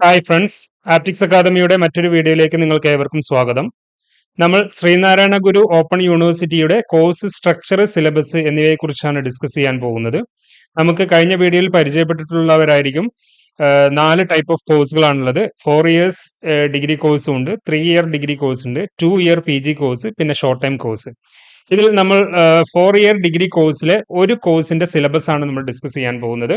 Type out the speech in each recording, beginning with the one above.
Hi friends optics അക്കാദമിയുടെ മറ്റൊരു വീഡിയോയിലേക്ക് നിങ്ങൾക്ക് ഏവർക്കും സ്വാഗതം. നമ്മൾ ശ്രീനാരായണ ഗുരു ഓപ്പൺ യൂണിവേഴ്സിറ്റിയുടെ കോഴ്സ് സ്ട്രക്ചർ സിലബസ് എന്നിവയെക്കുറിച്ചാണ് ഡിസ്കസ് ചെയ്യാൻ പോകുന്നത്. നമുക്ക് കഴിഞ്ഞ വീഡിയോയിൽ പരിചയപ്പെട്ടിട്ടുള്ളവരായിരിക്കും. നാല് ടൈപ്പ് ഓഫ് കോഴ്സുകളാണുള്ളത് ഫോർ ഇയേഴ്സ് ഡിഗ്രി കോഴ്സും ഉണ്ട് ത്രീ ഇയർ ഡിഗ്രി കോഴ്സ് ഉണ്ട് two year P G course പിന്നെ ഷോർട്ട് ടൈം കോഴ്സ് ഇതിൽ നമ്മൾ ഫോർ ഇയർ ഡിഗ്രി കോഴ്സിലെ ഒരു കോഴ്സിന്റെ സിലബസ് ആണ് നമ്മൾ ഡിസ്കസ് ചെയ്യാൻ പോകുന്നത്.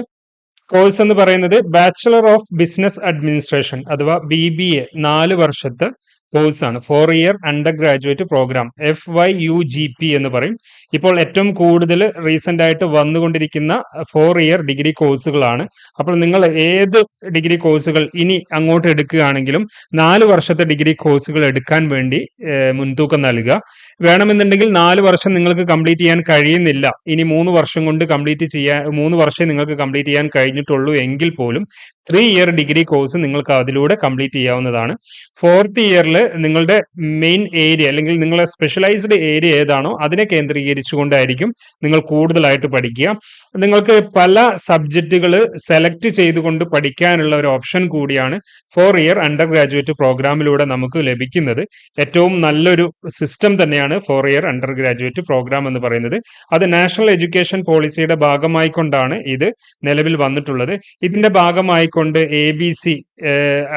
കോഴ്സ് എന്ന് പറയുന്നത് ബാച്ചുലർ ഓഫ് ബിസിനസ് അഡ്മിനിസ്ട്രേഷൻ അഥവാ ബി ബി എ നാല് വർഷത്തെ കോഴ്സാണ് four year undergraduate programme F Y U G P എന്ന് പറയും. ഇപ്പോൾ ഏറ്റവും കൂടുതൽ റീസെന്റ് ആയിട്ട് വന്നുകൊണ്ടിരിക്കുന്ന ഫോർ ഇയർ ഡിഗ്രി കോഴ്സുകളാണ് അപ്പോൾ നിങ്ങൾ ഏത് ഡിഗ്രി കോഴ്സുകൾ ഇനി അങ്ങോട്ട് എടുക്കുകയാണെങ്കിലും നാല് വർഷത്തെ ഡിഗ്രി കോഴ്സുകൾ എടുക്കാൻ വേണ്ടി മുൻതൂക്കം നൽകുക. വേണമെന്നുണ്ടെങ്കിൽ നാല് വർഷം നിങ്ങൾക്ക് കംപ്ലീറ്റ് ചെയ്യാൻ കഴിയുന്നില്ല. ഇനി മൂന്ന് വർഷം കൊണ്ട് കംപ്ലീറ്റ് ചെയ്യാൻ മൂന്ന് വർഷം നിങ്ങൾക്ക് കംപ്ലീറ്റ് ചെയ്യാൻ കഴിഞ്ഞിട്ടുള്ളൂ എങ്കിൽ പോലും ത്രീ ഇയർ ഡിഗ്രി കോഴ്സ് നിങ്ങൾക്ക് അതിലൂടെ കംപ്ലീറ്റ് ചെയ്യാവുന്നതാണ്. ഫോർത്ത് ഇയറിൽ നിങ്ങളുടെ മെയിൻ ഏരിയ അല്ലെങ്കിൽ നിങ്ങളുടെ സ്പെഷ്യലൈസ്ഡ് ഏരിയ ഏതാണോ അതിനെ കേന്ദ്രീകരിച്ചുകൊണ്ടായിരിക്കും നിങ്ങൾ കൂടുതലായിട്ട് പഠിക്കുക. നിങ്ങൾക്ക് പല സബ്ജക്റ്റുകൾ സെലക്ട് ചെയ്തുകൊണ്ട് പഠിക്കാനുള്ള ഒരു ഓപ്ഷൻ കൂടിയാണ് ഫോർ ഇയർ അണ്ടർ ഗ്രാജുവേറ്റ് പ്രോഗ്രാമിലൂടെ നമുക്ക് ലഭിക്കുന്നത്. ഏറ്റവും നല്ലൊരു സിസ്റ്റം തന്നെയാണ് four year under graduate programme എന്ന് പറയുന്നത്. അത് നാഷണൽ എഡ്യൂക്കേഷൻ പോളിസിയുടെ ഭാഗമായിക്കൊണ്ടാണ് ഇത് നിലവിൽ വന്നിട്ടുള്ളത്. ഇതിന്റെ ഭാഗമായിക്കൊണ്ട് A B C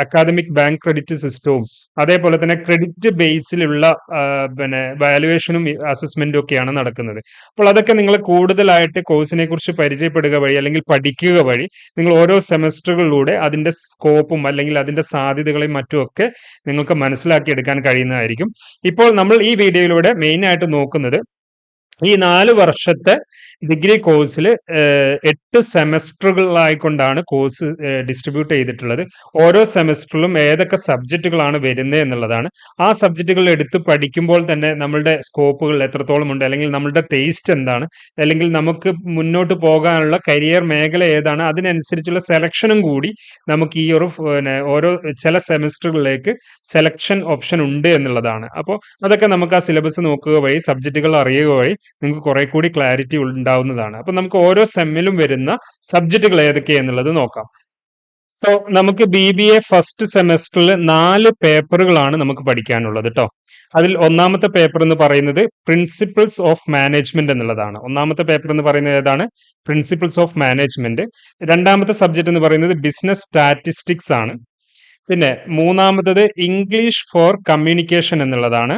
academic bank credit സിസ്റ്റവും അതേപോലെ തന്നെ ക്രെഡിറ്റ് ബേസിലുള്ള പിന്നെ വാലുവേഷനും അസസ്മെന്റും ഒക്കെയാണ് നടക്കുന്നത്. അപ്പോൾ അതൊക്കെ നിങ്ങൾ കൂടുതലായിട്ട് കോഴ്സിനെ പരിചയപ്പെടുക വഴി അല്ലെങ്കിൽ പഠിക്കുക വഴി നിങ്ങൾ ഓരോ സെമസ്റ്ററുകളിലൂടെ അതിന്റെ സ്കോപ്പും അല്ലെങ്കിൽ അതിന്റെ സാധ്യതകളെയും മറ്റുമൊക്കെ നിങ്ങൾക്ക് മനസ്സിലാക്കിയെടുക്കാൻ കഴിയുന്നതായിരിക്കും. ഇപ്പോൾ നമ്മൾ ഈ വീഡിയോയിലൂടെ മെയിനായിട്ട് നോക്കുന്നത് ഈ നാല് വർഷത്തെ ഡിഗ്രി കോഴ്സിൽ എട്ട് സെമസ്റ്ററുകളായിക്കൊണ്ടാണ് കോഴ്സ് ഡിസ്ട്രിബ്യൂട്ട് ചെയ്തിട്ടുള്ളത്. ഓരോ സെമസ്റ്ററിലും ഏതൊക്കെ സബ്ജക്റ്റുകളാണ് വരുന്നത് എന്നുള്ളതാണ്. ആ സബ്ജക്റ്റുകൾ എടുത്ത് പഠിക്കുമ്പോൾ തന്നെ നമ്മളുടെ സ്കോപ്പുകൾ എത്രത്തോളം ഉണ്ട് അല്ലെങ്കിൽ നമ്മളുടെ ടേസ്റ്റ് എന്താണ് അല്ലെങ്കിൽ നമുക്ക് മുന്നോട്ട് പോകാനുള്ള കരിയർ മേഖല ഏതാണ് അതിനനുസരിച്ചുള്ള സെലക്ഷനും കൂടി നമുക്ക് ഈ ഒരു ഓരോ ചില സെമസ്റ്ററുകളിലേക്ക് സെലക്ഷൻ ഓപ്ഷൻ ഉണ്ട് എന്നുള്ളതാണ്. അപ്പോൾ അതൊക്കെ നമുക്ക് ആ സിലബസ് നോക്കുക വഴി സബ്ജക്റ്റുകൾ അറിയുക വഴി നിങ്ങൾക്ക് കുറെ കൂടി ക്ലാരിറ്റി ഉണ്ടാവുന്നതാണ്. അപ്പൊ നമുക്ക് ഓരോ സെമ്മിലും വരുന്ന സബ്ജക്റ്റുകൾ ഏതൊക്കെയാന്നുള്ളത് നോക്കാം. സോ നമുക്ക് ബി ബി എ ഫസ്റ്റ് സെമസ്റ്ററിൽ നാല് പേപ്പറുകളാണ് നമുക്ക് പഠിക്കാനുള്ളത് കേട്ടോ അതിൽ ഒന്നാമത്തെ പേപ്പർ എന്ന് പറയുന്നത് പ്രിൻസിപ്പിൾസ് ഓഫ് മാനേജ്മെന്റ് എന്നുള്ളതാണ്. ഒന്നാമത്തെ പേപ്പർ എന്ന് പറയുന്നത് ഏതാണ്? പ്രിൻസിപ്പിൾസ് ഓഫ് മാനേജ്മെന്റ് രണ്ടാമത്തെ സബ്ജക്ട് എന്ന് പറയുന്നത് ബിസിനസ് സ്റ്റാറ്റിസ്റ്റിക്സ് ആണ്. പിന്നെ മൂന്നാമത്തത് ഇംഗ്ലീഷ് ഫോർ കമ്മ്യൂണിക്കേഷൻ എന്നുള്ളതാണ്.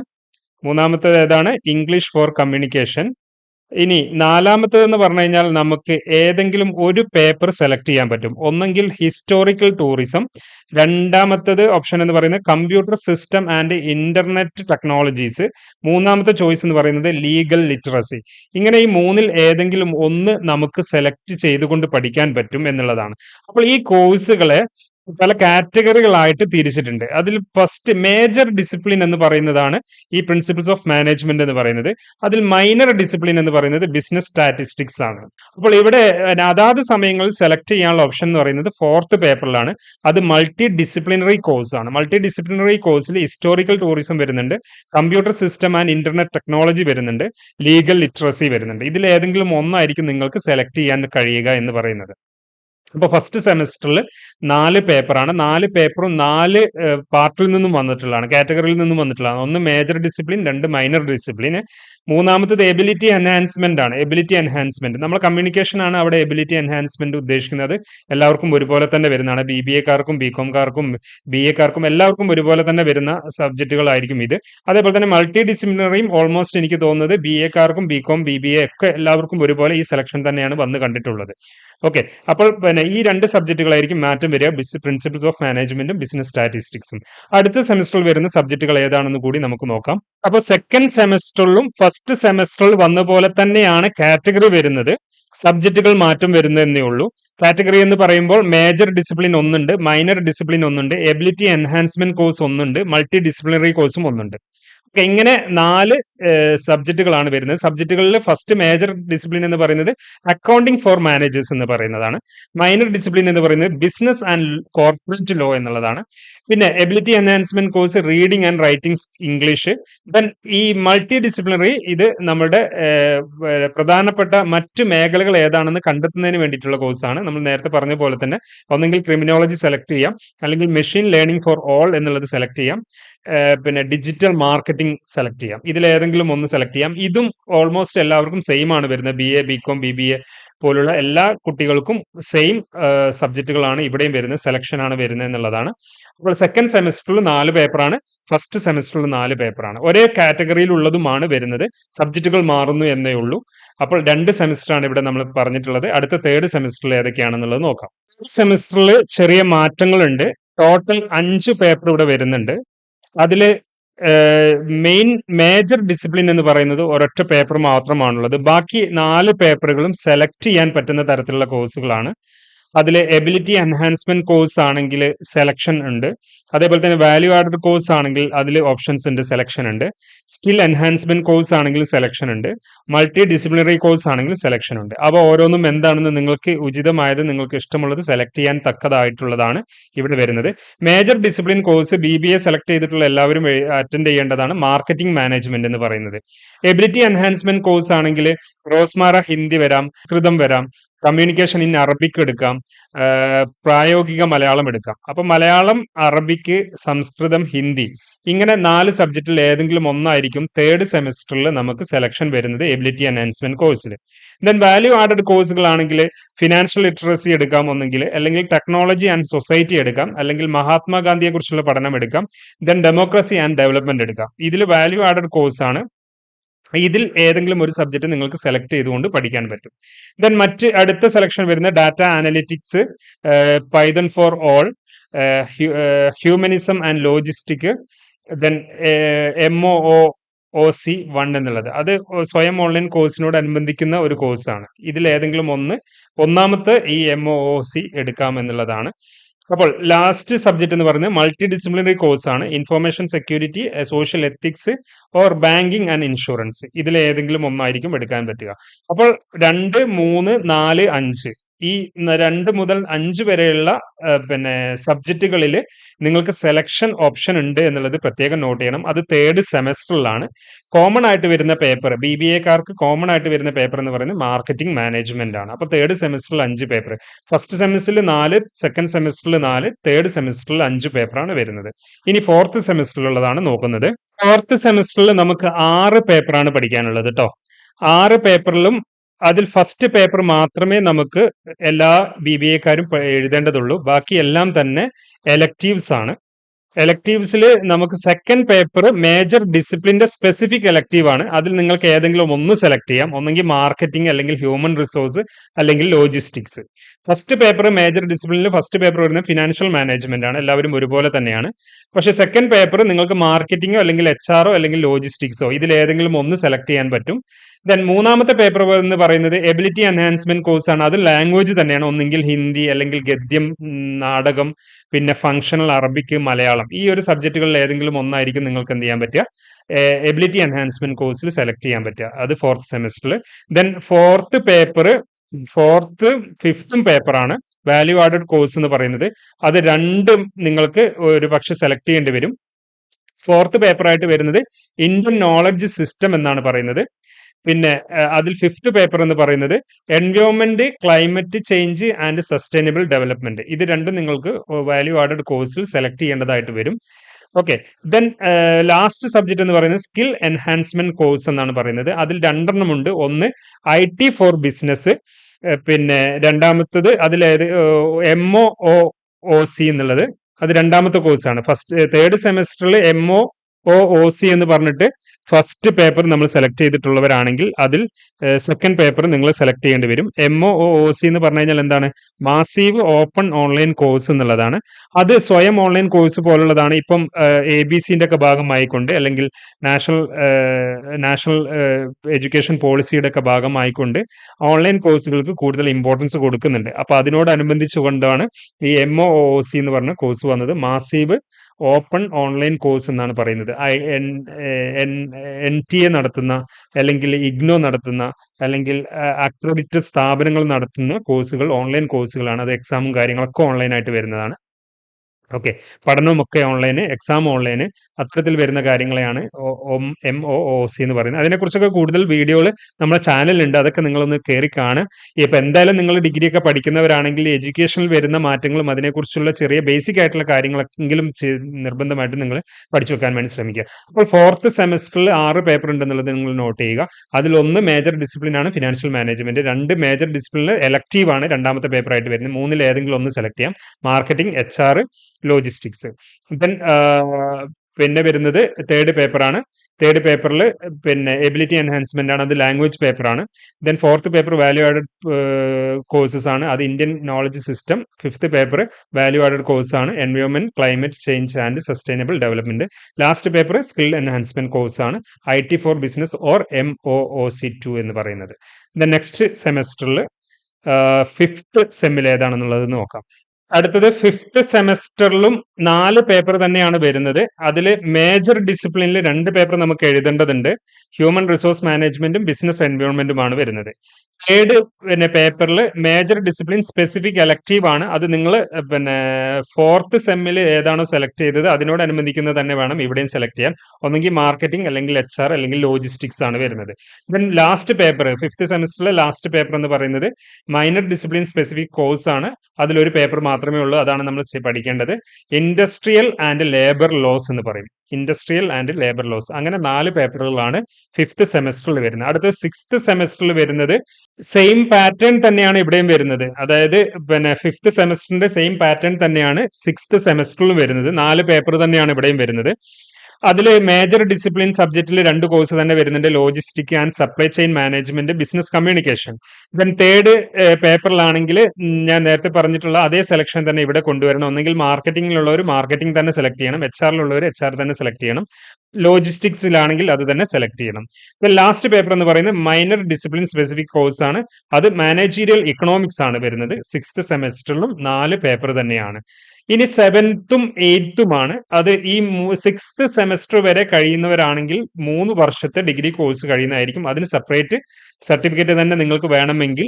മൂന്നാമത്തേത് ഏതാണ്? ഇംഗ്ലീഷ് ഫോർ കമ്മ്യൂണിക്കേഷൻ ഇനി നാലാമത്തേത് എന്ന് പറഞ്ഞു കഴിഞ്ഞാൽ നമുക്ക് ഏതെങ്കിലും ഒരു പേപ്പർ സെലക്ട് ചെയ്യാൻ പറ്റും. ഒന്നെങ്കിൽ ഹിസ്റ്റോറിക്കൽ ടൂറിസം രണ്ടാമത്തത് ഓപ്ഷൻ എന്ന് പറയുന്നത് computer system and internet technologies മൂന്നാമത്തെ ചോയ്സ് എന്ന് പറയുന്നത് ലീഗൽ ലിറ്ററസി ഇങ്ങനെ ഈ മൂന്നിൽ ഏതെങ്കിലും ഒന്ന് നമുക്ക് സെലക്ട് ചെയ്തുകൊണ്ട് പഠിക്കാൻ പറ്റും എന്നുള്ളതാണ്. അപ്പോൾ ഈ കോഴ്സുകളെ പല കാറ്റഗറികളായിട്ട് തിരിച്ചിട്ടുണ്ട്. അതിൽ ഫസ്റ്റ് മേജർ ഡിസിപ്ലിൻ എന്ന് പറയുന്നതാണ് ഈ പ്രിൻസിപ്പിൾസ് ഓഫ് മാനേജ്മെന്റ് എന്ന് പറയുന്നത്. അതിൽ മൈനർ ഡിസിപ്ലിൻ എന്ന് പറയുന്നത് ബിസിനസ് സ്റ്റാറ്റിസ്റ്റിക്സ് ആണ്. അപ്പോൾ ഇവിടെ അതാത് സമയങ്ങളിൽ സെലക്ട് ചെയ്യാനുള്ള ഓപ്ഷൻ എന്ന് പറയുന്നത് ഫോർത്ത് പേപ്പറിലാണ് അത് മൾട്ടി ഡിസിപ്ലിനറി കോഴ്സ് ആണ്. മൾട്ടി ഡിസിപ്ലിനറി കോഴ്സിൽ ഹിസ്റ്റോറിക്കൽ ടൂറിസം വരുന്നുണ്ട്. Computer system and internet technology വരുന്നുണ്ട്. ലീഗൽ ലിറ്ററസി വരുന്നുണ്ട്. ഇതിൽ ഏതെങ്കിലും ഒന്നായിരിക്കും നിങ്ങൾക്ക് സെലക്ട് ചെയ്യാൻ കഴിയുക എന്ന് പറയുന്നത്. അപ്പോൾ ഫസ്റ്റ് സെമസ്റ്ററിൽ നാല് പേപ്പറാണ് നാല് പേപ്പറും നാല് പാർട്ടിൽ നിന്നും വന്നിട്ടുള്ളതാണ്. കാറ്റഗറിയിൽ നിന്നും വന്നിട്ടുള്ളതാണ്. ഒന്ന് മേജർ ഡിസിപ്ലിൻ രണ്ട് മൈനർ ഡിസിപ്ലിൻ മൂന്നാമത്തത് എബിലിറ്റി എൻഹാൻസ്മെന്റ് ആണ്. എബിലിറ്റി എൻഹാൻസ്മെന്റ് നമ്മൾ കമ്മ്യൂണിക്കേഷൻ ആണ് അവിടെ എബിലിറ്റി എൻഹാൻസ്മെന്റ് ഉദ്ദേശിക്കുന്നത്. എല്ലാവർക്കും ഒരുപോലെ തന്നെ വരുന്നതാണ്. ബി ബി എക്കാർക്കും ബി കോംകാർക്കും ബി എക്കാർക്കും എല്ലാവർക്കും ഒരുപോലെ തന്നെ വരുന്ന സബ്ജക്റ്റുകളായിരിക്കും ഇത്. അതേപോലെ തന്നെ മൾട്ടി ഡിസിപ്ലിനറിയും ഓൾമോസ്റ്റ് എനിക്ക് തോന്നുന്നത് B എക്കാർക്കും B com B B A ഒക്കെ എല്ലാവർക്കും ഒരുപോലെ ഈ സെലക്ഷൻ തന്നെയാണ് വന്ന് കണ്ടിട്ടുള്ളത്. ഓക്കെ അപ്പോൾ പിന്നെ ഈ രണ്ട് സബ്ജക്റ്റുകളായിരിക്കും മാറ്റം വരിക. പ്രിൻസിപ്പിൾസ് ഓഫ് മാനേജ്മെന്റും ബിസിനസ് സ്റ്റാറ്റിസ്റ്റിക്സും അടുത്ത സെമസ്റ്ററിൽ വരുന്ന സബ്ജക്റ്റുകൾ ഏതാണെന്ന് കൂടി നമുക്ക് നോക്കാം. അപ്പോൾ സെക്കൻഡ് സെമസ്റ്ററിലും സെമസ്റ്ററിൽ വന്ന പോലെ തന്നെയാണ് കാറ്റഗറി വരുന്നത്. സബ്ജക്റ്റുകൾ മാറ്റം വരുന്നതെന്നേ ഉള്ളൂ. കാറ്റഗറി എന്ന് പറയുമ്പോൾ മേജർ ഡിസിപ്ലിൻ ഒന്നുണ്ട് മൈനർ ഡിസിപ്ലിൻ ഒന്നുണ്ട് എബിലിറ്റി എൻഹാൻസ്മെന്റ് കോഴ്സ് ഒന്നുണ്ട് മൾട്ടി ഡിസിപ്ലിനറി കോഴ്സും ഒന്നുണ്ട്. ഇങ്ങനെ നാല് സബ്ജക്റ്റുകളാണ് വരുന്നത്. സബ്ജക്റ്റുകളിൽ ഫസ്റ്റ് മേജർ ഡിസിപ്ലിൻ എന്ന് പറയുന്നത് അക്കൗണ്ടിംഗ് ഫോർ മാനേജേഴ്സ് എന്ന് പറയുന്നതാണ്. മൈനർ ഡിസിപ്ലിൻ എന്ന് പറയുന്നത് ബിസിനസ് ആൻഡ് കോർപ്പറേറ്റ് ലോ എന്നുള്ളതാണ്. പിന്നെ ability enhancement course reading and writing English then ഈ മൾട്ടി ഡിസിപ്ലിനറി ഇത് നമ്മുടെ പ്രധാനപ്പെട്ട മറ്റ് മേഖലകൾ ഏതാണെന്ന് കണ്ടെത്തുന്നതിന് വേണ്ടിയിട്ടുള്ള കോഴ്സാണ് നമ്മൾ നേരത്തെ പറഞ്ഞ പോലെ തന്നെ ഒന്നെങ്കിൽ ക്രിമിനോളജി സെലക്ട് ചെയ്യാം. അല്ലെങ്കിൽ മെഷീൻ ലേണിംഗ് ഫോർ ഓൾ എന്നുള്ളത് സെലക്ട് ചെയ്യാം. പിന്നെ ഡിജിറ്റൽ മാർക്കറ്റിംഗ് സെലക്ട് ചെയ്യാം. ഇതിലേതെങ്കിലും ഒന്ന് സെലക്ട് ചെയ്യാം. ഇതും ഓൾമോസ്റ്റ് എല്ലാവർക്കും സെയിം ആണ് വരുന്നത്. B A B com B B A പോലുള്ള എല്ലാ കുട്ടികൾക്കും സെയിം സബ്ജക്റ്റുകളാണ് ഇവിടെയും വരുന്നത്. സെലക്ഷൻ ആണ് വരുന്നത് എന്നുള്ളതാണ്. അപ്പോൾ സെക്കൻഡ് സെമിസ്റ്ററിൽ നാല് പേപ്പറാണ് ഫസ്റ്റ് സെമിസ്റ്ററിൽ നാല് പേപ്പറാണ് ഒരേ കാറ്റഗറിയിൽ ഉള്ളതുമാണ് വരുന്നത്. സബ്ജക്റ്റുകൾ മാറുന്നു എന്നേ ഉള്ളൂ. അപ്പോൾ രണ്ട് സെമിസ്റ്ററാണ് ഇവിടെ നമ്മൾ പറഞ്ഞിട്ടുള്ളത്. അടുത്ത തേർഡ് സെമിസ്റ്ററിൽ ഏതൊക്കെയാണെന്നുള്ളത് നോക്കാം. സെമിസ്റ്ററിൽ ചെറിയ മാറ്റങ്ങളുണ്ട്. ടോട്ടൽ അഞ്ച് പേപ്പർ ഇവിടെ വരുന്നുണ്ട്. അതിൽ മെയിൻ മേജർ ഡിസിപ്ലിൻ എന്ന് പറയുന്നത് ഒരൊറ്റ പേപ്പർ മാത്രമാണുള്ളത്. ബാക്കി നാല് പേപ്പറുകളും സെലക്ട് ചെയ്യാൻ പറ്റുന്ന തരത്തിലുള്ള കോഴ്സുകളാണ് അതിൽ എബിലിറ്റി എൻഹാൻസ്മെന്റ് കോഴ്സ് ആണെങ്കിൽ സെലക്ഷൻ ഉണ്ട്. അതേപോലെ തന്നെ വാല്യൂ ആഡഡ് കോഴ്സ് ആണെങ്കിൽ അതിൽ ഓപ്ഷൻസ് ഉണ്ട് സെലക്ഷൻ ഉണ്ട്. സ്കിൽ എൻഹാൻസ്മെന്റ് കോഴ്സ് ആണെങ്കിൽ സെലക്ഷൻ ഉണ്ട്. മൾട്ടി ഡിസിപ്ലിനറി കോഴ്സ് ആണെങ്കിൽ സെലക്ഷൻ ഉണ്ട്. അപ്പോൾ ഓരോന്നും എന്താണെന്ന് നിങ്ങൾക്ക് ഉചിതമായത് നിങ്ങൾക്ക് ഇഷ്ടമുള്ളത് സെലക്ട് ചെയ്യാൻ തക്കതായിട്ടുള്ളതാണ് ഇവിടെ വരുന്നത്. Major discipline course B B A select ചെയ്തിട്ടുള്ള എല്ലാവരും അറ്റൻഡ് ചെയ്യേണ്ടതാണ് മാർക്കറ്റിംഗ് മാനേജ്മെന്റ് എന്ന് പറയുന്നത്. എബിലിറ്റി എൻഹാൻസ്മെന്റ് കോഴ്സ് ആണെങ്കിൽ റോസ്മാറ ഹിന്ദി വരാം സംസ്കൃതം വരാം കമ്മ്യൂണിക്കേഷൻ ഇൻ അറബിക് എടുക്കാം. പ്രായോഗിക മലയാളം എടുക്കാം. അപ്പൊ മലയാളം അറബിക്ക് സംസ്കൃതം ഹിന്ദി ഇങ്ങനെ നാല് സബ്ജക്റ്റിൽ ഏതെങ്കിലും ഒന്നായിരിക്കും തേർഡ് സെമിസ്റ്ററിൽ നമുക്ക് സെലക്ഷൻ വരുന്നത് എബിലിറ്റി അനൗൺസ്മെന്റ് കോഴ്സിൽ ദെൻ വാല്യൂ ആഡഡ് കോഴ്സുകളാണെങ്കിൽ ഫിനാൻഷ്യൽ ലിറ്ററസി എടുക്കാം ഒന്നെങ്കിൽ അല്ലെങ്കിൽ ടെക്നോളജി ആൻഡ് സൊസൈറ്റി എടുക്കാം അല്ലെങ്കിൽ മഹാത്മാഗാന്ധിയെ കുറിച്ചുള്ള പഠനം എടുക്കാം ദെൻ ഡെമോക്രസി ആൻഡ് ഡെവലപ്മെന്റ് എടുക്കാം. ഇതിൽ വാല്യൂ ആഡഡ് കോഴ്സാണ് ഇതിൽ ഏതെങ്കിലും ഒരു സബ്ജക്ട് നിങ്ങൾക്ക് സെലക്ട് ചെയ്തുകൊണ്ട് പഠിക്കാൻ പറ്റും. ദെൻ മറ്റ് അടുത്ത സെലക്ഷൻ വരുന്ന data analytics Python for all humanism and logistic then M O O C one എന്നുള്ളത്. അത് സ്വയം ഓൺലൈൻ കോഴ്സിനോട് അനുബന്ധിക്കുന്ന ഒരു കോഴ്സാണ് ഇതിൽ ഏതെങ്കിലും ഒന്ന് ഒന്നാമത്തെ ഈ എം ഒ സി എടുക്കാം എന്നുള്ളതാണ്. അപ്പോൾ ലാസ്റ്റ് സബ്ജക്ട് എന്ന് പറയുന്നത് മൾട്ടി ഡിസിപ്ലിനറി കോഴ്സ് ആണ് information security social ethics or banking and insurance ഇതിൽ ഏതെങ്കിലും ഒന്നായിരിക്കും എടുക്കാൻ പറ്റുക. അപ്പോൾ രണ്ട് മൂന്ന് നാല് അഞ്ച്. ഈ രണ്ട് മുതൽ അഞ്ച് വരെയുള്ള പിന്നെ സബ്ജക്റ്റുകളിൽ നിങ്ങൾക്ക് സെലക്ഷൻ ഓപ്ഷൻ ഉണ്ട് എന്നുള്ളത് പ്രത്യേകം നോട്ട് ചെയ്യണം. അത് തേർഡ് സെമസ്റ്ററിലാണ് കോമൺ ആയിട്ട് വരുന്ന പേപ്പർ ബി ബി എക്കാർക്ക് കോമൺ ആയിട്ട് വരുന്ന പേപ്പർ എന്ന് പറയുന്നത് മാർക്കറ്റിംഗ് മാനേജ്മെന്റ് ആണ്. അപ്പോൾ തേർഡ് സെമസ്റ്ററിൽ അഞ്ച് പേപ്പർ ഫസ്റ്റ് സെമസ്റ്ററിൽ നാല് സെക്കൻഡ് സെമസ്റ്ററിൽ നാല് തേർഡ് സെമസ്റ്ററിൽ അഞ്ച് പേപ്പറാണ് വരുന്നത്. ഇനി ഫോർത്ത് സെമസ്റ്ററിലുള്ളതാണ് നോക്കുന്നത്. ഫോർത്ത് സെമസ്റ്ററിൽ നമുക്ക് ആറ് പേപ്പറാണ് പഠിക്കാനുള്ളത് കേട്ടോ ആറ് പേപ്പറിലും അതിൽ ഫസ്റ്റ് പേപ്പർ മാത്രമേ നമുക്ക് എല്ലാ ബി ബി എക്കാരും എഴുതേണ്ടതുള്ളൂ. ബാക്കി എല്ലാം തന്നെ എലക്റ്റീവ്സ് ആണ്. എലക്റ്റീവ്സിൽ നമുക്ക് സെക്കൻഡ് പേപ്പർ മേജർ ഡിസിപ്ലിന്റെ സ്പെസിഫിക് എലക്റ്റീവ് ആണ്. അതിൽ നിങ്ങൾക്ക് ഏതെങ്കിലും ഒന്ന് സെലക്ട് ചെയ്യാം. ഒന്നെങ്കിൽ മാർക്കറ്റിംഗ് അല്ലെങ്കിൽ ഹ്യൂമൻ റിസോഴ്സ് അല്ലെങ്കിൽ ലോജിസ്റ്റിക്സ് ഫസ്റ്റ് പേപ്പർ മേജർ ഡിസിപ്ലിനിൽ ഫസ്റ്റ് പേപ്പർ വരുന്നത് ഫിനാൻഷ്യൽ മാനേജ്മെന്റ് ആണ്. എല്ലാവരും ഒരുപോലെ തന്നെയാണ്. പക്ഷെ സെക്കൻഡ് പേപ്പർ നിങ്ങൾക്ക് മാർക്കറ്റിംഗോ അല്ലെങ്കിൽ എച്ച് ആറോ അല്ലെങ്കിൽ ലോജിസ്റ്റിക്സോ ഇതിൽ ഏതെങ്കിലും ഒന്ന് സെലക്ട് ചെയ്യാൻ പറ്റും. ദെൻ മൂന്നാമത്തെ പേപ്പർ എന്ന് പറയുന്നത് എബിലിറ്റി എൻഹാൻസ്മെന്റ് കോഴ്സ് ആണ്. അത് ലാംഗ്വേജ് തന്നെയാണ്. ഒന്നെങ്കിൽ ഹിന്ദി അല്ലെങ്കിൽ ഗദ്യം നാടകം പിന്നെ ഫങ്ഷണൽ അറബിക്ക് മലയാളം. ഈ ഒരു സബ്ജക്റ്റുകളിൽ ഏതെങ്കിലും ഒന്നായിരിക്കും നിങ്ങൾക്ക് എന്ത് ചെയ്യാൻ പറ്റുക? എബിലിറ്റി എൻഹാൻസ്മെന്റ് കോഴ്സിൽ സെലക്ട് ചെയ്യാൻ പറ്റുക. അത് ഫോർത്ത് സെമസ്റ്ററിൽ ദെൻ ഫോർത്ത് പേപ്പർ ഫോർത്ത് ഫിഫ്ത്തും പേപ്പറാണ് വാല്യൂ ആഡഡ് കോഴ്സ് എന്ന് പറയുന്നത്. അത് രണ്ടും നിങ്ങൾക്ക് ഒരു പക്ഷെ സെലക്ട് ചെയ്യേണ്ടി വരും. ഫോർത്ത് പേപ്പറായിട്ട് വരുന്നത് ഇന്ത്യൻ നോളജ് സിസ്റ്റം എന്നാണ് പറയുന്നത്. പിന്നെ അതിൽ ഫിഫ്ത്ത് പേപ്പർ എന്ന് പറയുന്നത് environment climate change and sustainable development ഇത് രണ്ടും നിങ്ങൾക്ക് വാല്യൂ ആഡഡ് കോഴ്സിൽ സെലക്ട് ചെയ്യേണ്ടതായിട്ട് വരും. ഓക്കെ ദെൻ ലാസ്റ്റ് സബ്ജക്ട് എന്ന് പറയുന്നത് സ്കിൽ എൻഹാൻസ്മെന്റ് കോഴ്സ് എന്നാണ് പറയുന്നത്. അതിൽ രണ്ടെണ്ണം ഉണ്ട്. ഒന്ന് ഐ ടി ഫോർ ബിസിനസ് പിന്നെ രണ്ടാമത്തത് അതിലേത് എം ഒ ഒ സി എന്നുള്ളത്. അത് രണ്ടാമത്തെ കോഴ്സാണ് ഫസ്റ്റ് തേർഡ് സെമസ്റ്ററിൽ M O O O C എന്ന് പറഞ്ഞിട്ട് ഫസ്റ്റ് പേപ്പർ നമ്മൾ സെലക്ട് ചെയ്തിട്ടുള്ളവരാണെങ്കിൽ അതിൽ സെക്കൻഡ് പേപ്പർ നിങ്ങൾ സെലക്ട് ചെയ്യേണ്ടി വരും. എം ഒ ഒ സി എന്ന് പറഞ്ഞു കഴിഞ്ഞാൽ എന്താണ്? മാസീവ് ഓപ്പൺ ഓൺലൈൻ കോഴ്സ് എന്നുള്ളതാണ്. അത് സ്വയം ഓൺലൈൻ കോഴ്സ് പോലുള്ളതാണ്. ഇപ്പം എ ബി സിന്റെ ഒക്കെ ഭാഗമായിക്കൊണ്ട് അല്ലെങ്കിൽ നാഷണൽ നാഷണൽ എഡ്യൂക്കേഷൻ പോളിസിയുടെ ഒക്കെ ഭാഗമായിക്കൊണ്ട് ഓൺലൈൻ കോഴ്സുകൾക്ക് കൂടുതൽ ഇമ്പോർട്ടൻസ് കൊടുക്കുന്നുണ്ട്. അപ്പൊ അതിനോടനുബന്ധിച്ചുകൊണ്ടാണ് ഈ എം ഒ സി എന്ന് പറഞ്ഞ കോഴ്സ് വന്നത്. മാസീവ് ഓപ്പൺ ഓൺലൈൻ കോഴ്സ് എന്നാണ് പറയുന്നത്. ഐ എൻ ടി എ നടത്തുന്ന അല്ലെങ്കിൽ ഇഗ്നോ നടത്തുന്ന അല്ലെങ്കിൽ അക്രഡിറ്റഡ് സ്ഥാപനങ്ങൾ നടത്തുന്ന കോഴ്സുകൾ ഓൺലൈൻ കോഴ്സുകളാണ്. അത് എക്സാമും കാര്യങ്ങളൊക്കെ ഓൺലൈനായിട്ട് വരുന്നതാണ്. ഓക്കെ പഠനവുമൊക്കെ ഓൺലൈന് എക്സാം ഓൺലൈന് അത്തരത്തിൽ വരുന്ന കാര്യങ്ങളെയാണ് എം ഒ ഒ സി എന്ന് പറയുന്നത്. അതിനെക്കുറിച്ചൊക്കെ കൂടുതൽ വീഡിയോകൾ നമ്മുടെ ചാനലുണ്ട് അതൊക്കെ നിങ്ങളൊന്ന് കയറി കാണുക. ഇപ്പം എന്തായാലും നിങ്ങൾ ഡിഗ്രി ഒക്കെ പഠിക്കുന്നവരാണെങ്കിൽ എഡ്യൂക്കേഷനിൽ വരുന്ന മാറ്റങ്ങളും അതിനെക്കുറിച്ചുള്ള ചെറിയ ബേസിക് ആയിട്ടുള്ള കാര്യങ്ങളെങ്കിലും നിർബന്ധമായിട്ട് നിങ്ങൾ പഠിച്ചു വെക്കാൻ വേണ്ടി ശ്രമിക്കുക. അപ്പോൾ ഫോർത്ത് സെമസ്റ്ററിൽ ആറ് പേപ്പർ ഉണ്ടെന്നുള്ളത് നിങ്ങൾ നോട്ട് ചെയ്യുക. അതിലൊന്ന് മേജർ ഡിസിപ്ലിൻ ആണ് ഫിനാൻഷ്യൽ മാനേജ്മെന്റ് രണ്ട് മേജർ ഡിസിപ്ലിനിൽ എലക്റ്റീവ് ആണ് രണ്ടാമത്തെ പേപ്പർ ആയിട്ട് വരുന്നത്. മൂന്നിൽ ഏതെങ്കിലും ഒന്ന് സെലക്ട് ചെയ്യാം. മാർക്കറ്റിംഗ് എച്ച് ലോജിസ്റ്റിക്സ് ദെൻ പിന്നെ വരുന്നത് തേർഡ് പേപ്പറാണ് തേർഡ് പേപ്പറിൽ പിന്നെ എബിലിറ്റി എൻഹാൻസ്മെന്റ് ആണ്. അത് ലാംഗ്വേജ് പേപ്പറാണ് then fourth paper value added courses ആണ്. അത് Indian knowledge system fifth paper value added course ആണ്. Environment climate change and sustainable development last paper skill enhancement course ആണ്. I T for business or M O O C two എന്ന് പറയുന്നത്. Then next സെമസ്റ്ററിൽ fifth സെമ്മിൽ ഏതാണെന്നുള്ളത് നോക്കാം. അടുത്തത് fifth സെമസ്റ്ററിലും നാല് പേപ്പർ തന്നെയാണ് വരുന്നത്. അതിൽ മേജർ ഡിസിപ്ലിനിൽ രണ്ട് പേപ്പർ നമുക്ക് എഴുതേണ്ടതുണ്ട്. ഹ്യൂമൻ റിസോഴ്സ് മാനേജ്മെന്റും ബിസിനസ് എൻവയോൺമെന്റുമാണ് വരുന്നത്. തേർഡ് പിന്നെ പേപ്പറിൽ മേജർ ഡിസിപ്ലിൻ സ്പെസിഫിക് എലക്റ്റീവ് ആണ്. അത് നിങ്ങൾ പിന്നെ ഫോർത്ത് സെമ്മിൽ ഏതാണോ സെലക്ട് ചെയ്തത് അതിനോട് അതിനോടനുബന്ധിക്കുന്നത് തന്നെ വേണം ഇവിടെയും സെലക്ട് ചെയ്യാൻ. ഒന്നെങ്കിൽ മാർക്കറ്റിംഗ് അല്ലെങ്കിൽ എച്ച് ആർ അല്ലെങ്കിൽ ലോജിസ്റ്റിക്സ് ആണ് വരുന്നത്. ദെൻ ലാസ്റ്റ് പേപ്പർ ഫിഫ്ത്ത് സെമസ്റ്ററിലെ ലാസ്റ്റ് പേപ്പർ എന്ന് പറയുന്നത് മൈനർ ഡിസിപ്ലിൻ സ്പെസിഫിക് കോഴ്സ് ആണ്. അതിലൊരു പേപ്പർ മാത്രമേ ഉള്ളൂ. അതാണ് നമ്മൾ പഠിക്കേണ്ടത്. ഇൻഡസ്ട്രിയൽ ആൻഡ് ലേബർ ലോസ് എന്ന് പറയും. ഇൻഡസ്ട്രിയൽ ആൻഡ് ലേബർ ലോസ് അങ്ങനെ നാല് പേപ്പറുകളാണ് ഫിഫ്ത്ത് സെമസ്റ്ററിൽ വരുന്നത്. അടുത്ത സിക്സ്ത് സെമസ്റ്ററിൽ വരുന്നത് സെയിം പാറ്റേൺ തന്നെയാണ് ഇവിടെയും വരുന്നത്. അതായത് പിന്നെ ഫിഫ്ത്ത് സെമസ്റ്ററിന്റെ സെയിം പാറ്റേൺ തന്നെയാണ് സിക്സ്ത് സെമസ്റ്ററിലും വരുന്നത്. നാല് പേപ്പർ തന്നെയാണ് ഇവിടെയും വരുന്നത്. അതിൽ മേജർ ഡിസിപ്ലിൻ സബ്ജക്റ്റിൽ രണ്ട് കോഴ്സ് തന്നെ വരുന്നുണ്ട്. Logistic and supply chain management business communication then third പേപ്പറിലാണെങ്കിൽ ഞാൻ നേരത്തെ പറഞ്ഞിട്ടുള്ള അതേ സെലക്ഷൻ തന്നെ ഇവിടെ കൊണ്ടുവരണം. ഒന്നെങ്കിൽ മാർക്കറ്റിംഗിലുള്ളവർ മാർക്കറ്റിംഗ് തന്നെ സെലക്ട് ചെയ്യണം. എച്ച് ആറിലുള്ളവർ എച്ച് ആർ തന്നെ സെലക്ട് ചെയ്യണം. ലോജിസ്റ്റിക്സിലാണെങ്കിൽ അത് തന്നെ സെലക്ട് ചെയ്യണം. ഇപ്പൊ ലാസ്റ്റ് പേപ്പർ എന്ന് പറയുന്നത് മൈനർ ഡിസിപ്ലിൻ സ്പെസിഫിക് കോഴ്സ് ആണ്. അത് മാനേജീരിയൽ ഇക്കണോമിക്സ് ആണ് വരുന്നത്. സിക്സ്ത് സെമസ്റ്ററിലും നാല് പേപ്പർ തന്നെയാണ്. ഇനി സെവൻത്തും എയ്ത്തുമാണ് അത് ഈ സിക്സ്ത് സെമസ്റ്റർ വരെ കഴിയുന്നവരാണെങ്കിൽ മൂന്ന് വർഷത്തെ ഡിഗ്രി കോഴ്സ് കഴിയുന്നതായിരിക്കും. അതിന് സെപ്പറേറ്റ് സർട്ടിഫിക്കറ്റ് തന്നെ നിങ്ങൾക്ക് വേണമെങ്കിൽ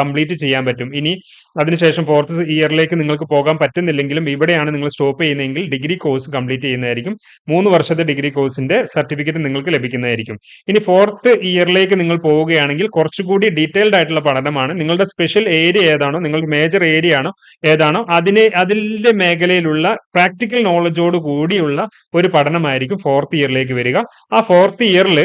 കംപ്ലീറ്റ് ചെയ്യാൻ പറ്റും. ഇനി അതിനുശേഷം ഫോർത്ത് ഇയറിലേക്ക് നിങ്ങൾക്ക് പോകാൻ പറ്റുന്നില്ലെങ്കിലും ഇവിടെയാണ് നിങ്ങൾ സ്റ്റോപ്പ് ചെയ്യുന്നതെങ്കിൽ ഡിഗ്രി കോഴ്സ് കംപ്ലീറ്റ് ചെയ്യുന്നതായിരിക്കും. മൂന്ന് വർഷത്തെ ഡിഗ്രി കോഴ്സിന്റെ സർട്ടിഫിക്കറ്റ് നിങ്ങൾക്ക് ലഭിക്കുന്നതായിരിക്കും. ഇനി ഫോർത്ത് ഇയറിലേക്ക് നിങ്ങൾ പോവുകയാണെങ്കിൽ കുറച്ചുകൂടി ഡീറ്റെയിൽഡ് ആയിട്ടുള്ള പഠനമാണ്. നിങ്ങളുടെ സ്പെഷ്യൽ ഏരിയ ഏതാണോ നിങ്ങളുടെ മേജർ ഏരിയ ആണോ ഏതാണോ അതിനെ അതിന്റെ മേഖലയിലുള്ള പ്രാക്ടിക്കൽ നോളജോട് കൂടിയുള്ള ഒരു പഠനമായിരിക്കും ഫോർത്ത് ഇയറിലേക്ക് വരിക. ആ ഫോർത്ത് ഇയറിൽ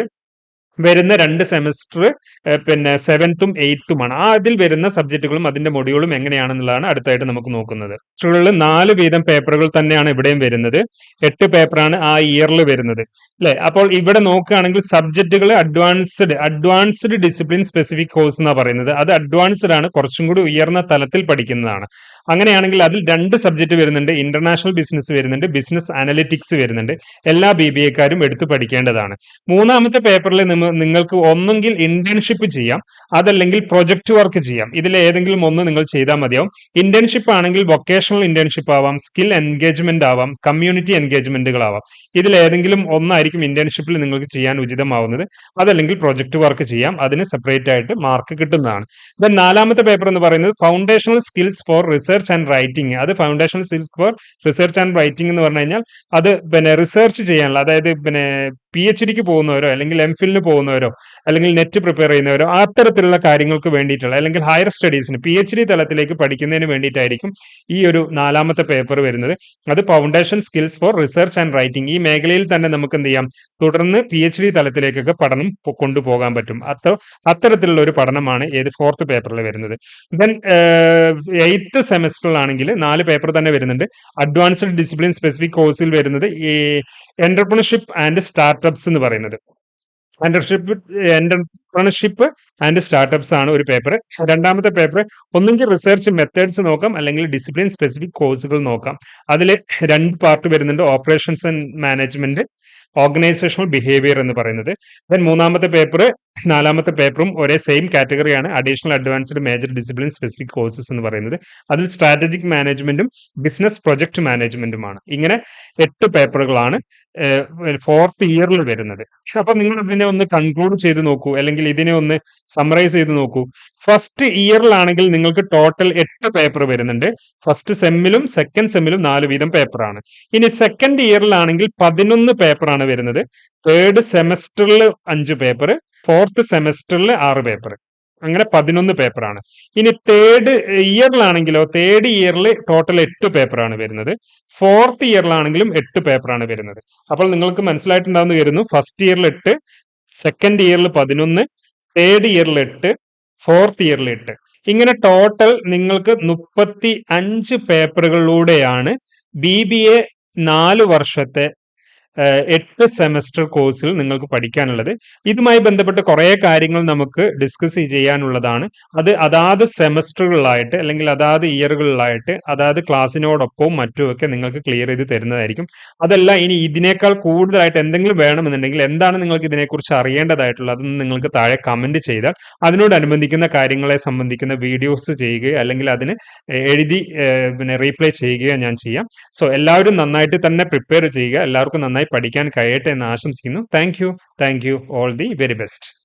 വരുന്ന രണ്ട് സെമസ്റ്റർ പിന്നെ സെവൻത്തും എയ്ത്തുമാണ് ആ അതിൽ വരുന്ന സബ്ജക്റ്റുകളും അതിന്റെ മൊഡ്യൂളും എങ്ങനെയാണെന്നുള്ളതാണ് അടുത്തായിട്ട് നമുക്ക് നോക്കുന്നത്. സെമസ്റ്ററുകളിൽ നാല് വീതം പേപ്പറുകൾ തന്നെയാണ് ഇവിടെയും വരുന്നത്. എട്ട് പേപ്പറാണ് ആ ഇയറിൽ വരുന്നത്. അല്ലെ? അപ്പോൾ ഇവിടെ നോക്കുകയാണെങ്കിൽ സബ്ജക്റ്റുകൾ advanced advanced discipline specific course എന്നാണ് പറയുന്നത്. അത് അഡ്വാൻസ്ഡ് ആണ് കുറച്ചും കൂടി ഉയർന്ന തലത്തിൽ പഠിക്കുന്നതാണ്. അങ്ങനെയാണെങ്കിൽ അതിൽ രണ്ട് സബ്ജക്റ്റ് വരുന്നുണ്ട്. ഇന്റർനാഷണൽ ബിസിനസ് വരുന്നുണ്ട് ബിസിനസ് അനലിറ്റിക്സ് വരുന്നുണ്ട്. എല്ലാ ബി ബി എക്കാരും എടുത്തു പഠിക്കേണ്ടതാണ്. മൂന്നാമത്തെ പേപ്പറിൽ നിങ്ങൾക്ക് ഒന്നെങ്കിൽ ഇന്റേൺഷിപ്പ് ചെയ്യാം അതല്ലെങ്കിൽ പ്രൊജക്ട് വർക്ക് ചെയ്യാം. ഇതിൽ ഏതെങ്കിലും ഒന്ന് നിങ്ങൾ ചെയ്താൽ മതിയാവും. ഇന്റേൺഷിപ്പ് ആണെങ്കിൽ വൊക്കേഷണൽ ഇന്റേൺഷിപ്പ് ആവാം സ്കിൽ എൻഗേജ്മെന്റ് ആവാം കമ്മ്യൂണിറ്റി എൻഗേജ്മെന്റുകൾ ആവാം ഇതിൽ ഏതെങ്കിലും ഒന്നായിരിക്കും ഇന്റേൺഷിപ്പിൽ നിങ്ങൾക്ക് ചെയ്യാൻ ഉചിതമാവുന്നത്. അതല്ലെങ്കിൽ പ്രൊജക്ട് വർക്ക് ചെയ്യാം അതിന് സെപ്പറേറ്റ് ആയിട്ട് മാർക്ക് കിട്ടുന്നതാണ്. ദെൻ നാലാമത്തെ പേപ്പർ എന്ന് പറയുന്നത് foundational skills for research and writing അത് foundational skills for research and writing എന്ന് പറഞ്ഞു കഴിഞ്ഞാൽ അത് പിന്നെ റിസർച്ച് ചെയ്യാനുള്ള അതായത് പിന്നെ പി എച്ച് ഡിക്ക് പോകുന്നവരോ അല്ലെങ്കിൽ എം ഫിലിന് പോകുന്നവരോ അല്ലെങ്കിൽ നെറ്റ് പ്രിപ്പയർ ചെയ്യുന്നവരോ അത്തരത്തിലുള്ള കാര്യങ്ങൾക്ക് വേണ്ടിയിട്ടുള്ള അല്ലെങ്കിൽ ഹയർ സ്റ്റഡീസിന് പി എച്ച് ഡി തലത്തിലേക്ക് പഠിക്കുന്നതിന് വേണ്ടിയിട്ടായിരിക്കും ഈ ഒരു നാലാമത്തെ പേപ്പർ വരുന്നത്. അത് foundation skills for research and writing ഈ മേഖലയിൽ തന്നെ നമുക്ക് എന്ത് ചെയ്യാം? തുടർന്ന് പി എച്ച് ഡി തലത്തിലേക്കൊക്കെ പഠനം കൊണ്ടുപോകാൻ പറ്റും. അത്ര അത്തരത്തിലുള്ള ഒരു പഠനമാണ് ഏത് ഫോർത്ത് പേപ്പറിൽ വരുന്നത്. ദെൻ എയ്ത്ത് സെമസ്റ്ററിലാണെങ്കിൽ നാല് പേപ്പർ തന്നെ വരുന്നുണ്ട്. അഡ്വാൻസ്ഡ് ഡിസിപ്ലിൻ സ്പെസിഫിക് കോഴ്സിൽ വരുന്നത് ഈ എന്റർപ്രണർഷിപ്പ് ആൻഡ് സ്റ്റാർട്ടപ്സ് എന്ന് പറയുന്നത്. എന്റർഷിപ്പ് എന്റർപ്രണർഷിപ്പ് ആൻഡ് സ്റ്റാർട്ടപ്സ് ആണ് ഒരു പേപ്പർ രണ്ടാമത്തെ പേപ്പർ ഒന്നെങ്കിൽ റിസർച്ച് മെത്തേഡ്സ് നോക്കാം അല്ലെങ്കിൽ ഡിസിപ്ലിൻ സ്പെസിഫിക് കോഴ്സുകൾ നോക്കാം. അതിൽ രണ്ട് പാർട്ട് വരുന്നുണ്ട് operations and management organisational behaviour എന്ന് പറയുന്നത്. ദെൻ മൂന്നാമത്തെ പേപ്പർ നാലാമത്തെ പേപ്പറും ഒരേ same കാറ്റഗറിയാണ് additional advanced major discipline specific courses എന്ന് പറയുന്നത്. അതിൽ സ്ട്രാറ്റജിക് മാനേജ്മെന്റും ബിസിനസ് പ്രൊജക്ട് മാനേജ്മെന്റുമാണ് ഇങ്ങനെ എട്ട് പേപ്പറുകളാണ് ഫോർത്ത് ഇയറിൽ വരുന്നത്. അപ്പൊ നിങ്ങൾ ഇതിനെ ഒന്ന് കൺക്ലൂഡ് ചെയ്ത് നോക്കൂ അല്ലെങ്കിൽ ഇതിനെ ഒന്ന് സമറൈസ് ചെയ്ത് നോക്കൂ. ഫസ്റ്റ് ഇയറിലാണെങ്കിൽ നിങ്ങൾക്ക് ടോട്ടൽ എട്ട് പേപ്പർ വരുന്നുണ്ട്. ഫസ്റ്റ് സെമ്മിലും സെക്കൻഡ് സെമ്മിലും നാല് വീതം പേപ്പറാണ് ഇനി സെക്കൻഡ് ഇയറിലാണെങ്കിൽ പതിനൊന്ന് പേപ്പറാണ് വരുന്നത്. തേർഡ് സെമസ്റ്ററിൽ അഞ്ച് പേപ്പർ ഫോർത്ത് സെമസ്റ്ററിൽ ആറ് പേപ്പർ അങ്ങനെ പതിനൊന്ന് പേപ്പറാണ് ഇനി തേർഡ് ഇയറിലാണെങ്കിലോ തേർഡ് ഇയറിൽ ടോട്ടൽ എട്ട് പേപ്പറാണ് വരുന്നത്. ഫോർത്ത് ഇയറിലാണെങ്കിലും എട്ട് പേപ്പറാണ് വരുന്നത്. അപ്പോൾ നിങ്ങൾക്ക് മനസ്സിലായിട്ടുണ്ടാവുന്ന കരുതുന്നു. ഫസ്റ്റ് ഇയറിൽ എട്ട് സെക്കൻഡ് ഇയറിൽ പതിനൊന്ന് തേർഡ് ഇയറിൽ എട്ട് ഫോർത്ത് ഇയറിൽ എട്ട്. ഇങ്ങനെ ടോട്ടൽ നിങ്ങൾക്ക് മുപ്പത്തി അഞ്ച് പേപ്പറുകളിലൂടെയാണ് ബി ബി എ നാല് വർഷത്തെ എട്ട് സെമസ്റ്റർ കോഴ്സിൽ നിങ്ങൾക്ക് പഠിക്കാനുള്ളത്. ഇതുമായി ബന്ധപ്പെട്ട് കുറേ കാര്യങ്ങൾ നമുക്ക് ഡിസ്കസ് ചെയ്യാനുള്ളതാണ്. അത് അതാത് സെമസ്റ്ററുകളിലായിട്ട് അല്ലെങ്കിൽ അതാത് ഇയറുകളിലായിട്ട് അതാത് ക്ലാസ്സിനോടൊപ്പവും മറ്റുമൊക്കെ നിങ്ങൾക്ക് ക്ലിയർ ചെയ്ത് തരുന്നതായിരിക്കും. അതല്ല ഇനി ഇതിനേക്കാൾ കൂടുതലായിട്ട് എന്തെങ്കിലും വേണമെന്നുണ്ടെങ്കിൽ എന്താണ് നിങ്ങൾക്ക് ഇതിനെക്കുറിച്ച് അറിയേണ്ടതായിട്ടുള്ളത് അതൊന്ന് നിങ്ങൾക്ക് താഴെ കമന്റ് ചെയ്താൽ അതിനോടനുബന്ധിക്കുന്ന കാര്യങ്ങളെ സംബന്ധിക്കുന്ന വീഡിയോസ് ചെയ്യുകയോ അല്ലെങ്കിൽ അതിന് എഴുതി പിന്നെ റീപ്ലേ ചെയ്യുകയോ ഞാൻ ചെയ്യാം. സോ എല്ലാവരും നന്നായിട്ട് തന്നെ പ്രിപ്പയർ ചെയ്യുക. എല്ലാവർക്കും നന്നായി പഠിക്കാൻ കഴിയട്ടെ എന്ന് ആശംസിക്കുന്നു. Thank you thank you all the very best